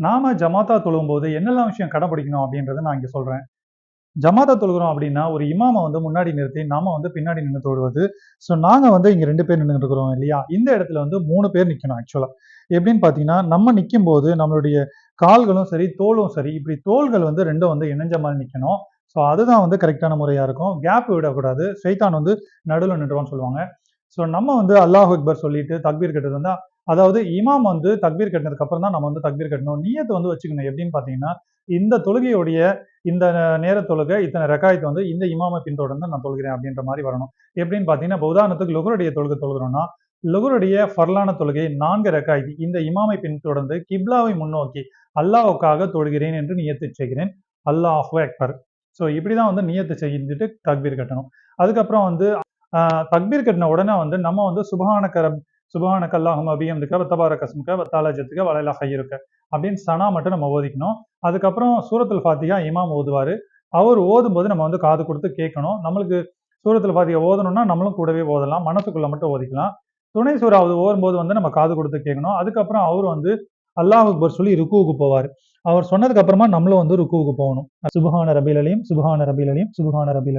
நாம ஜமாத்தா தொழும்போது என்னெல்லாம் விஷயம் கடைபிடிக்கணும் அப்படின்றத நான் இங்க சொல்றேன். ஜமாத்தா தொழுகிறோம் அப்படின்னா ஒரு இமாமை வந்து முன்னாடி நிறுத்தி நாம வந்து பின்னாடி நின்று தொழுவது. ஸோ நாங்க வந்து இங்க ரெண்டு பேர் நின்று இருக்கிறோம் இல்லையா? இந்த இடத்துல வந்து மூணு பேர் நிக்கணும் ஆக்சுவலா எப்படின்னு பாத்தீங்கன்னா நம்ம நிற்கும் போது நம்மளுடைய கால்களும் சரி தோலும் சரி இப்படி தோள்கள் வந்து ரெண்டும் வந்து இணைஞ்ச மாதிரி நிக்கணும். ஸோ அதுதான் வந்து கரெக்டான முறையா இருக்கும். கேப் விடக்கூடாது. சைத்தான் வந்து நடுவில் நின்றுவான்னு சொல்லுவாங்க. ஸோ நம்ம வந்து அல்லாஹ் அக்பர் சொல்லிட்டு தக்பீர் கட்டுறது வந்து அதாவது இமாம் வந்து தக்பீர் கட்டினதுக்கு அப்புறம் தான் நம்ம வந்து தக்பீர் கட்டணும். நியத்தை வந்து வச்சுக்கணும். எப்படின்னு பார்த்தீங்கன்னா இந்த தொழுகையுடைய இந்த நேர தொழுகை இத்தனை ரெக்காயத்தை வந்து இந்த இமாமை பின்தொடர்ந்து நான் தொழுகிறேன் அப்படின்ற மாதிரி வரணும். எப்படின்னு பார்த்தீங்கன்னா இப்ப உதாரணத்துக்கு லுகருடைய தொழுகை தொழுகிறோம்னா லுகருடைய ஃபர்லான தொழுகை நான்கு ரெக்காய்தி இந்த இமாமை பின்தொடர்ந்து கிப்லாவை முன்னோக்கி அல்லாஹ்வுக்காக தொழுகிறேன் என்று நியத்து செய்கிறேன். அல்லாஹ் அக்பர். ஸோ இப்படி தான் வந்து நியத்து செஞ்சுட்டு தக்பீர் கட்டணும். அதுக்கப்புறம் வந்து தக்பீர் கட்டின உடனே வந்து நம்ம வந்து சுபஹானக சுபஹானக அல்லாஹும் அபியம்துக்க வத்தபார கஸ்முக்க வத்தாலஜத்துக்க வலையில ஹையிருக்க அப்படின்னு சனா மட்டும் நம்ம ஓதிக்கணும். அதுக்கப்புறம் சூரத்தில் ஃபாத்தியா இமாம் ஓதுவார். அவர் ஓதும்போது நம்ம வந்து காது கொடுத்து கேட்கணும். நம்மளுக்கு சூரத்தில் ஃபாத்தியா ஓதணும்னா நம்மளும் கூடவே ஓதலாம். மனசுக்குள்ள மட்டும் ஓதிக்கலாம். துணை சூறாவது ஓதும்போது வந்து நம்ம காது கொடுத்து கேட்கணும். அதுக்கப்புறம் அவர் வந்து அல்லாஹ் அக்பர் சொல்லி ருக்குவுக்கு போவார். அவர் சொன்னதுக்கு அப்புறமா நம்மளும் வந்து ருக்குவுக்கு போகணும். சுபஹான ரபில் அலீம் சுபஹான ரபில் அலீம் சுபஹான ரபில்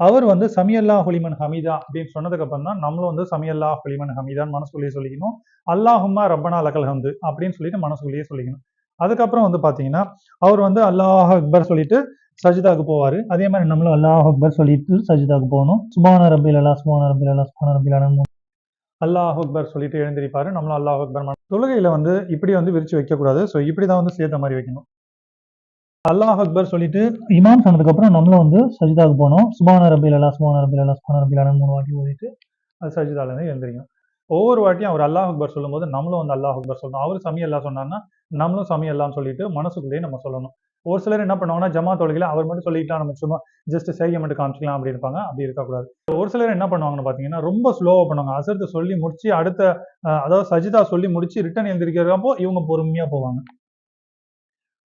அவர் வந்து சமியல்லா ஹுலிமன் ஹமீதா அப்படின்னு சொன்னதுக்கு அப்புறம் தான் நம்மளும் வந்து சமியல்லா ஹுலிமன் ஹமீதான் மனசுக்குள்ளேயே சொல்லிக்கணும். அல்லாஹும்மா ரப்பனா லக்கல் ஹந்து அப்படின்னு சொல்லிட்டு மனசுக்குள்ளேயே சொல்லிக்கணும். அதுக்கப்புறம் வந்து பார்த்தீங்கன்னா அவர் வந்து அல்லாஹ் அக்பர் சொல்லிட்டு சஜிதாக்கு போவார். அதே மாதிரி நம்மளும் அல்லாஹ் அக்பர் சொல்லிட்டு சஜிதாக்கு போகணும். சுபான ரபில் அல்லா சுபான ரபில் அல்லா சுபான ரபில் அல்லாஹ் அக்பர் சொல்லிட்டு எழுந்திருப்பாரு. நம்மளும் அல்லாஹ் அக்பர் மன- தொழுகையில வந்து இப்படி வந்து விரிச்சு வைக்கக்கூடாது. ஸோ இப்படி தான் வந்து சேர்த்த மாதிரி வைக்கணும். அல்லாஹ் அக்பர் சொல்லிட்டு இமாம் சொன்னதுக்கு அப்புறம் நம்மளும் வந்து சஜிதாக்கு போனோம். சுபான ரபில் அல்லா சுபான ரபில் அல்லா சுபான ரபில் அல்லா மூணு வாட்டி ஓதிட்டு அது சஜிதால இருந்து எழுந்திரிக்கும். ஒவ்வொரு வாட்டியும் அவர் அல்லாஹ் அக்பர் சொல்லும்போது நம்மளும் வந்து அல்லாஹ் அக்பர் சொல்லணும். அவர் சமி அல்லா சொன்னார்னா நம்மளும் சமி அல்லான்னு சொல்லிட்டு மனசுக்குள்ளேயே நம்ம சொல்லணும். ஒரு சிலர் என்ன பண்ணுவாங்கன்னா ஜமா தொழுகையில் அவர் மட்டும் சொல்லிக்கிட்டா நம்ம சும்மா ஜஸ்ட் செய்ய மட்டும் காமிச்சிக்கலாம் அப்படி இருப்பாங்க. அப்படி இருக்கக்கூடாது. ஒரு சிலர் என்ன பண்ணுவாங்கன்னு பார்த்தீங்கன்னா ரொம்ப ஸ்லோவாக பண்ணுவாங்க. அசர்த்து சொல்லி முடிச்சு அடுத்த அதாவது சஜிதா சொல்லி முடிச்சு ரிட்டர்ன் எழுந்திரிக்கிறப்போ இவங்க பொறுமையாக போவாங்க.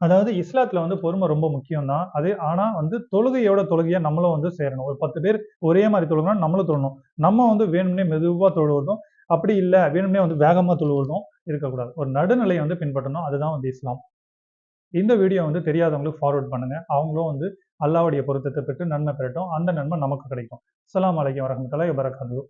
அதாவது இஸ்லாத்துல வந்து பொறுமை ரொம்ப முக்கியம் தான் அது ஆனா வந்து தொழுகையோட தொழுகையா நம்மளும் வந்து சேரணும். ஒரு பத்து பேர் ஒரே மாதிரி தொழுகணும் நம்மளும் தொழணும். நம்ம வந்து வேணும்னே மெதுவா தொழுவதும் அப்படி இல்லை வேணும்னே வந்து வேகமா தொழுவதும் இருக்கக்கூடாது. ஒரு நடுநிலையை வந்து பின்பற்றணும். அதுதான் வந்து இஸ்லாம். இந்த வீடியோ வந்து தெரியாதவங்களுக்கு ஃபார்வர்ட் பண்ணுங்க. அவங்களும் வந்து அல்லாவுடைய பொருத்தத்தை பெற்று நன்மை பெறட்டும். அந்த நன்மை நமக்கு கிடைக்கும். அஸ்ஸலாமு அலைக்கும் வரஹ்மத்துல்லாஹி வபரகாத்துஹு.